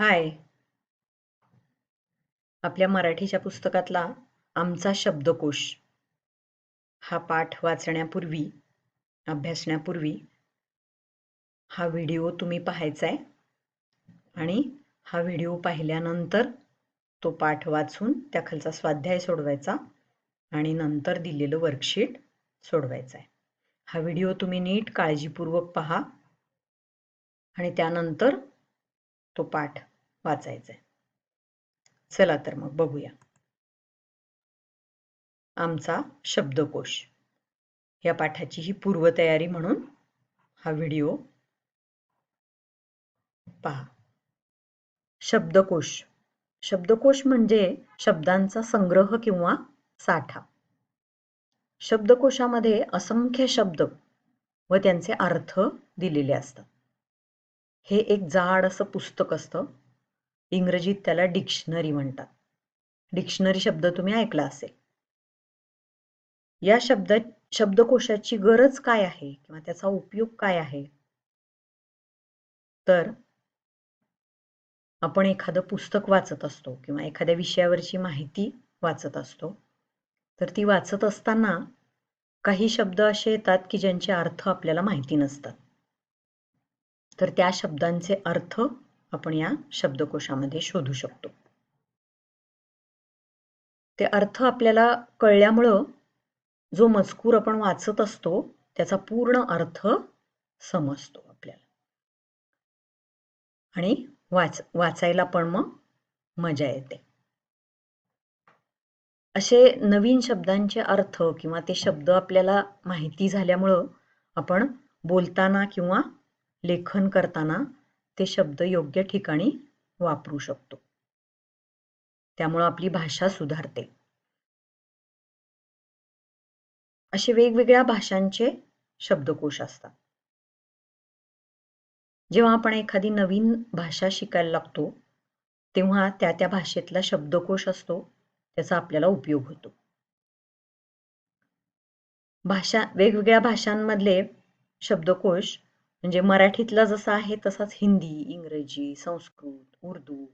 हाय. आपल्या मराठीच्या पुस्तकातला आमचा शब्दकोश हा पाठ वाचण्यापूर्वी अभ्यासण्यापूर्वी हा व्हिडिओ तुम्ही पाहायचा आहे आणि हा व्हिडिओ पाहिल्यानंतर तो पाठ वाचून त्या खालचा स्वाध्याय सोडवायचा आणि नंतर दिलेलं वर्कशीट सोडवायचं आहे हा व्हिडिओ तुम्ही नीट काळजीपूर्वक पहा आणि त्यानंतर तो पाठ वाचायचंय. आहे चला तर मग बघूया. आमचा शब्दकोश. या पाठाची ही पूर्वतयारी म्हणून हा व्हिडिओ पहा. शब्दकोश. शब्दकोश म्हणजे शब्दांचा संग्रह किंवा साठा. शब्दकोशामध्ये असंख्य शब्द व त्यांचे अर्थ दिलेले असतात. हे एक जाड असं पुस्तक असतं. इंग्रजीत त्याला डिक्शनरी म्हणतात. डिक्शनरी शब्द तुम्ही ऐकला असेल. या शब्द शब्दकोशाची गरज काय आहे किंवा त्याचा उपयोग काय आहे? तर आपण एखादं पुस्तक वाचत असतो किंवा एखाद्या विषयावरची माहिती वाचत असतो तर ती वाचत असताना काही शब्द असे येतात की ज्यांचे अर्थ आपल्याला माहिती नसतात. तर त्या शब्दांचे अर्थ आपण या शब्दकोशामध्ये शोधू शकतो. ते अर्थ आपल्याला कळल्यामुळं जो मजकूर आपण वाचत असतो त्याचा पूर्ण अर्थ समजतो आपल्याला. आणि वाच वाचायला पण मग मजा येते. असे नवीन शब्दांचे अर्थ किंवा ते शब्द आपल्याला माहिती झाल्यामुळं आपण बोलताना किंवा लेखन करताना ते शब्द योग्य ठिकाणी वापरू शकतो. त्यामुळं आपली भाषा सुधारते. असे वेगवेगळ्या भाषांचे शब्दकोश असतात. जेव्हा आपण एखादी नवीन भाषा शिकायला लागतो तेव्हा त्या त्या भाषेतला शब्दकोश असतो त्याचा आपल्याला उपयोग होतो. भाषा वेगवेगळ्या भाषांमधले शब्दकोश म्हणजे मराठीतला जसा आहे तसाच हिंदी इंग्रजी संस्कृत उर्दू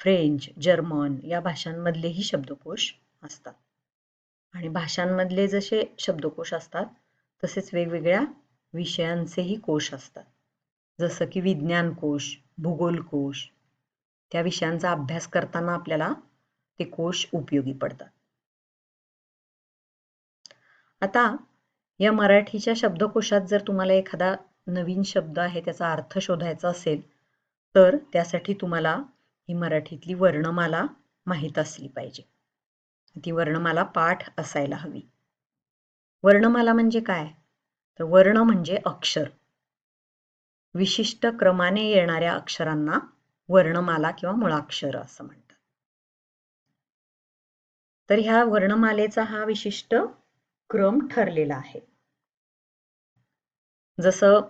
फ्रेंच जर्मन या भाषांमधलेही शब्दकोश असतात. आणि भाषांमधले जसे शब्दकोश असतात तसेच वेगवेगळ्या विषयांचेही कोश असतात. जसं की विज्ञान कोश भूगोल कोश त्या विषयांचा अभ्यास करताना आपल्याला ते कोश उपयोगी पडतात. आता या मराठीच्या शब्दकोशात जर तुम्हाला एखादा नवीन शब्द आहे त्याचा अर्थ शोधायचा असेल तर त्यासाठी तुम्हाला ही मराठीतली वर्णमाला माहीत असली पाहिजे. ती वर्णमाला पाठ असायला हवी. वर्णमाला म्हणजे काय? तर वर्ण म्हणजे अक्षर. विशिष्ट क्रमाने येणाऱ्या अक्षरांना वर्णमाला किंवा मुळाक्षर असं म्हणतात. तर ह्या वर्णमालेचा हा विशिष्ट क्रम ठरलेला आहे. जसं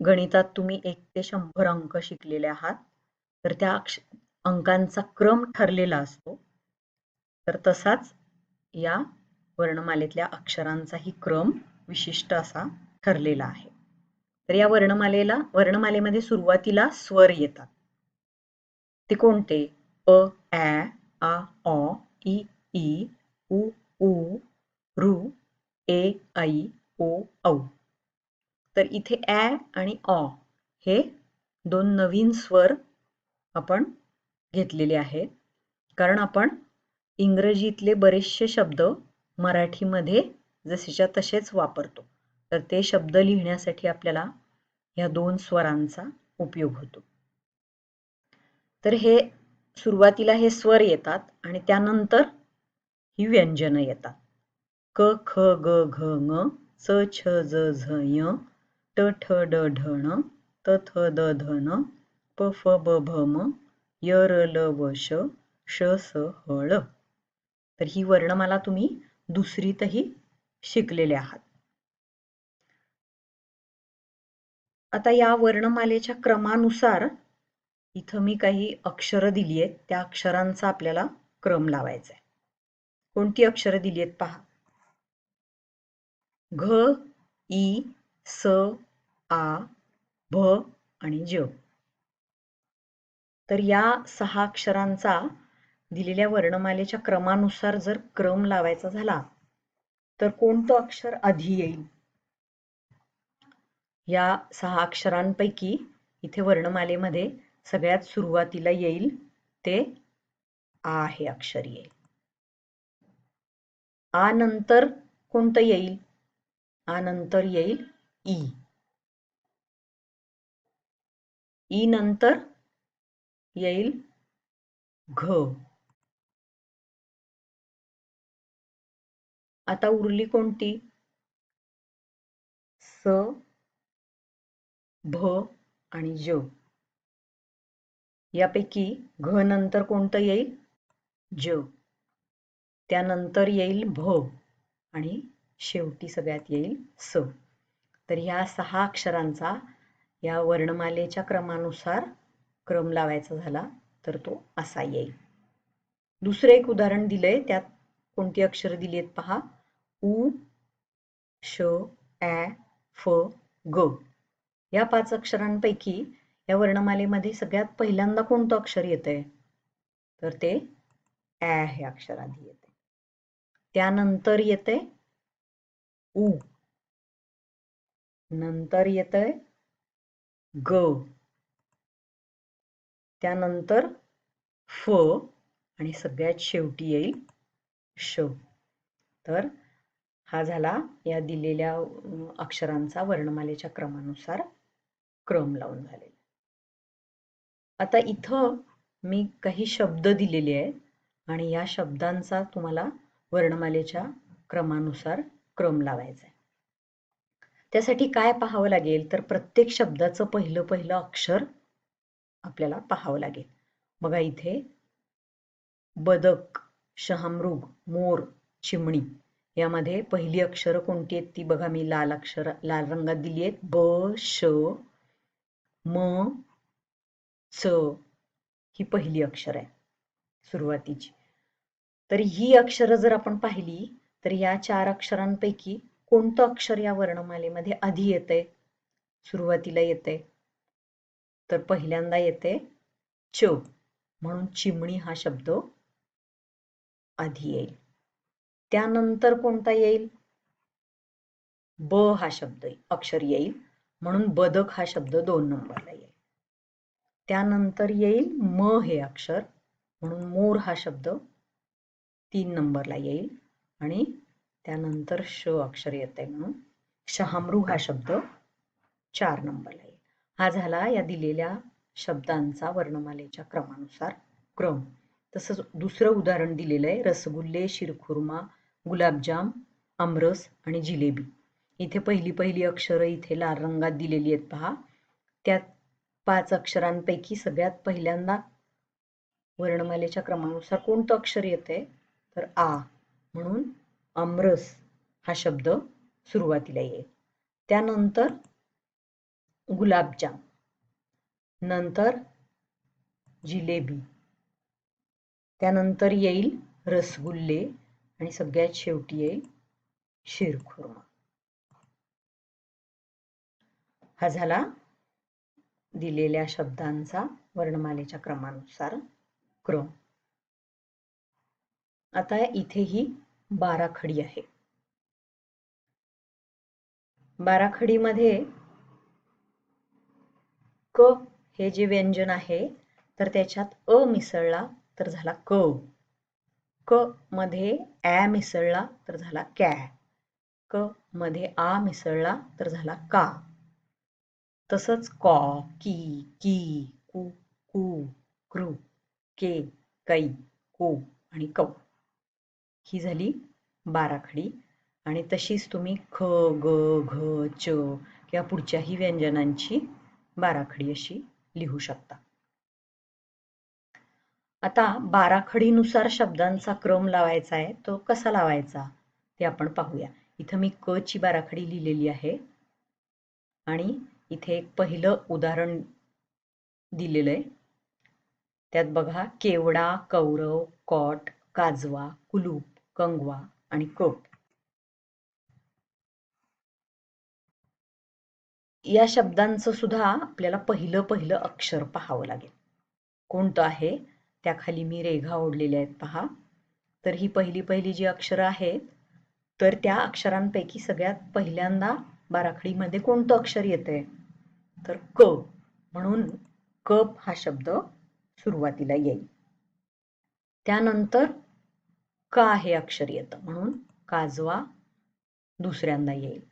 गणितात तुम्ही एक ते शंभर अंक शिकलेले आहात. तर त्या अंकांचा क्रम ठरलेला असतो. तर तसाच या वर्णमालेतल्या अक्षरांचाही क्रम विशिष्ट असा ठरलेला आहे. तर या वर्णमालेला वर्णमालेमध्ये सुरुवातीला स्वर येतात. ते कोणते? अ ॲ आ ऑ इ ई उ ऊ ऋ ए ऐ ओ औ. तर इथे ॲ आणि ऑ हे दोन नवीन स्वर आपण घेतलेले आहेत. कारण आपण इंग्रजीतले बरेचसे शब्द मराठीमध्ये जसेच्या तसेच वापरतो. तर ते शब्द लिहिण्यासाठी आपल्याला या दोन स्वरांचा उपयोग होतो. तर हे सुरुवातीला हे स्वर येतात आणि त्यानंतर ही व्यंजनं येतात. क ख ग घ ङ च छ ज झ य ट ठ ड ढ ण त थ द ध न प फ ब भ म य र ल व श श स ह ळ. तर ही वर्णमाला तुम्ही दुसरीतही शिकलेले आहात. आता या वर्णमालेच्या क्रमानुसार इथं मी काही अक्षरं दिली आहेत. त्या अक्षरांचा आपल्याला क्रम लावायचा आहे. कोणती अक्षरं दिली आहेत पहा? घ ई स आ भ आणि ज. तर या सहा अक्षरांचा दिलेल्या वर्णमालेच्या क्रमानुसार जर क्रम लावायचा झाला तर कोणतं अक्षर आधी येईल? या सहा अक्षरांपैकी इथे वर्णमालेमध्ये सगळ्यात सुरुवातीला येईल ते आ हे अक्षर येईल. आ नंतर कोणतं येईल? आ नंतर येईल ई. ई नंतर येईल घ. आता उरली कोणती? स भ आणि ज. यापैकी घ नंतर कोणतं येईल? ज. त्यानंतर येईल भ आणि शेवटी सगळ्यात येईल स. तर ह्या सहा अक्षरांचा या वर्णमालेच्या क्रमानुसार क्रम लावायचा झाला तर तो असा येईल. दुसरं एक उदाहरण दिलंय त्यात कोणती अक्षर दिली आहेत पहा? उ श ॲ फ ग. या पाच अक्षरांपैकी या वर्णमालेमध्ये सगळ्यात पहिल्यांदा कोणतं अक्षर येतंय? तर ते ऍ हे अक्षर आधी येते त्यानंतर येते उ. नंतर येतंय ग. त्यानंतर फ आणि सगळ्यात शेवटी येईल श. तर हा झाला या दिलेल्या अक्षरांचा वर्णमालेच्या क्रमानुसार क्रम लावून झालेला. आता इथं मी काही शब्द दिलेले आहेत आणि या शब्दांचा तुम्हाला वर्णमालेच्या क्रमानुसार क्रम लावायचा आहे. त्यासाठी काय पाहावं लागेल? तर प्रत्येक शब्दाचं पहिलं पहिलं अक्षर आपल्याला पाहावं लागेल. बघा इथे बदक शहामृग मोर चिमणी यामध्ये पहिली अक्षरं कोणती आहेत ती बघा मी लाल अक्षर लाल रंगात दिली आहेत. ब श म च ही पहिली अक्षर आहे सुरुवातीची. तर ही अक्षरं जर आपण पाहिली तर या चार अक्षरांपैकी कोणतं अक्षर या वर्णमालेमध्ये आधी येते सुरुवातीला येते तर पहिल्यांदा येते च. म्हणून चिमणी हा शब्द आधी येईल. त्यानंतर कोणता येईल? ब हा शब्द अक्षर येईल. म्हणून बदक हा शब्द दोन नंबरला येईल. त्यानंतर येईल म हे अक्षर. म्हणून मोर हा शब्द तीन नंबरला येईल. आणि त्यानंतर श अक्षर येत आहे म्हणून. शहामृग हा शब्द चार नंबरला येईल. हा झाला या दिलेल्या शब्दांचा वर्णमालेच्या क्रमानुसार क्रम. तसंच दुसरं उदाहरण दिलेलं आहे रसगुल्ले शिरखुर्मा गुलाबजाम आमरस आणि जिलेबी. इथे पहिली पहिली अक्षरं इथे लाल रंगात दिलेली आहेत पहा. त्यात पाच अक्षरांपैकी सगळ्यात पहिल्यांदा वर्णमालेच्या क्रमानुसार कोणतं अक्षर येते तर आ. म्हणून आमरस हा शब्द सुरुवातीला येईल. त्यानंतर गुलाबजाम. नंतर जिलेबी. त्यानंतर येईल रसगुल्ले आणि सगळ्यात शेवटी येईल शिरखुर्मा. हा झाला दिलेल्या शब्दांचा वर्णमालेच्या क्रमानुसार क्रम. आता इथेही बाराखडी आहे. बाराखडीमध्ये क हे जे व्यंजन आहे तर त्याच्यात अ मिसळला तर झाला क. क मध्ये ॲ मिसळला तर झाला कॅ. क मध्ये आ मिसळला तर झाला का. तसंच कॉ की की कु कु कृ के कै को आणि कौ. ही झाली बाराखडी. आणि तशीच तुम्ही ख ग घ च किंवा पुढच्याही व्यंजनांची बाराखडी अशी लिहू शकता. आता बाराखडीनुसार शब्दांचा क्रम लावायचा आहे तो कसा लावायचा ते आपण पाहूया. इथं मी क ची बाराखडी लिहिलेली आहे. आणि इथे एक पहिलं उदाहरण दिलेलं आहे. त्यात बघा केवडा कौरव कॉट काजवा कुलूप कंगवा आणि कप या शब्दांचं सुद्धा आपल्याला पहिलं पहिलं अक्षर पाहावं लागेल. कोणतं आहे? त्याखाली मी रेघा ओढलेल्या आहेत पहा. तर ही पहिली पहिली जी अक्षरं आहेत तर त्या अक्षरांपैकी सगळ्यात पहिल्यांदा बाराखडीमध्ये कोणतं अक्षर येतंय? तर क म्हणून कप हा शब्द सुरुवातीला येईल. त्यानंतर का हे अक्षर येतं? म्हणून काजवा दुसऱ्यांदा येईल.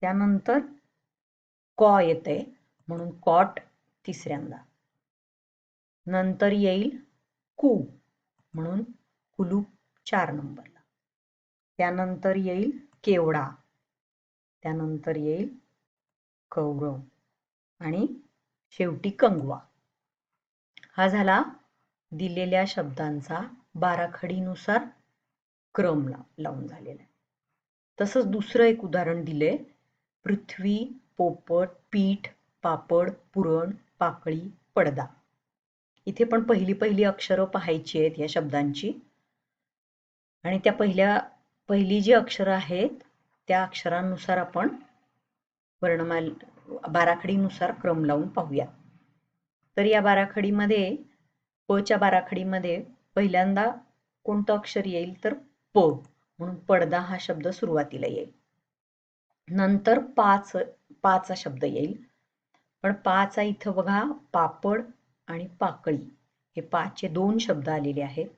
त्यानंतर कॉ येते म्हणून कॉट तिसऱ्यांदा. नंतर येईल कू म्हणून कुलूप चार नंबरला. त्यानंतर येईल केवडा. त्यानंतर येईल कौरव. आणि शेवटी कंगवा. हा झाला दिलेल्या शब्दांचा बाराखडीनुसार क्रम लावून झालेला आहे. तसंच दुसरं एक उदाहरण दिले पृथ्वी पोपट पीठ पापड पुरण पाकळी पडदा. इथे पण पहिली पहिली अक्षरं पाहायची आहेत या शब्दांची. आणि त्या पहिल्या पहिली जी अक्षरं आहेत त्या अक्षरांनुसार आपण वर्णमाल बाराखडीनुसार क्रम लावून पाहूया तर या बाराखडीमध्ये प च्या बाराखडीमध्ये पहिल्यांदा कोणतं अक्षर येईल तर प म्हणून पडदा हा शब्द सुरुवातीला येईल. नंतर पाच पाचा शब्द येईल. पण पाचा इथं बघा पापड आणि पाकळी हे पाचचे दोन शब्द आलेले आहेत.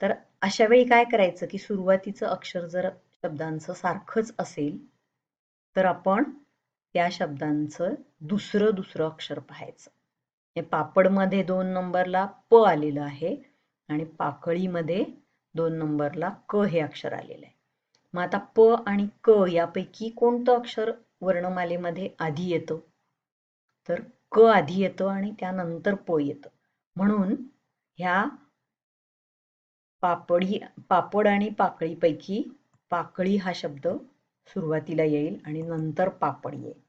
तर अशा वेळी काय करायचं की सुरुवातीचं अक्षर जर शब्दांचं सारखंच असेल तर आपण त्या शब्दांचं दुसरं दुसरं अक्षर पाहायचं. हे पापडमध्ये दोन नंबरला प आलेलं आहे. आणि पाकळीमध्ये दोन नंबरला क हे अक्षर आलेलं आहे. मग आता प आणि क यापैकी कोणतं अक्षर वर्णमालेमध्ये आधी येतं? तर क आधी येतं आणि त्यानंतर प येतं. म्हणून ह्या पापडी पापड आणि पाकळीपैकी पाकळी हा शब्द सुरुवातीला येईल आणि नंतर पापड येईल.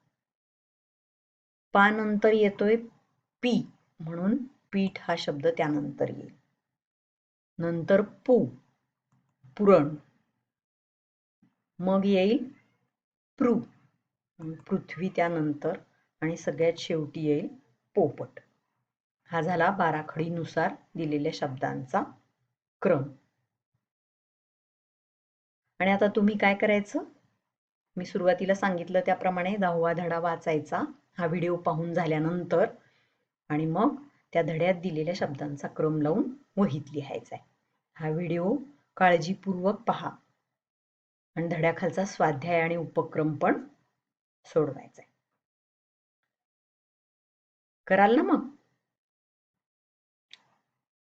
पानंतर येतोय पी. म्हणून पीठ हा शब्द त्यानंतर येईल. नंतर पू पुरण. मग येईल पृ. पृथ्वी त्यानंतर आणि सगळ्यात शेवटी येईल पोपट. हा झाला बाराखडीनुसार दिलेल्या शब्दांचा क्रम. आणि आता तुम्ही काय करायचं? मी सुरुवातीला सांगितलं त्याप्रमाणे दहावा धडा वाचायचा. हा व्हिडिओ पाहून झाल्यानंतर आणि मग त्या धड्यात दिलेल्या शब्दांचा क्रम लावून वहीत लिहायचा आहे. हा व्हिडिओ काळजीपूर्वक पहा. आणि धड्याखालचा स्वाध्याय आणि उपक्रम पण सोडवायचा आहे. कराल ना मग?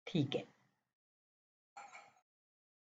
ठीक आहे.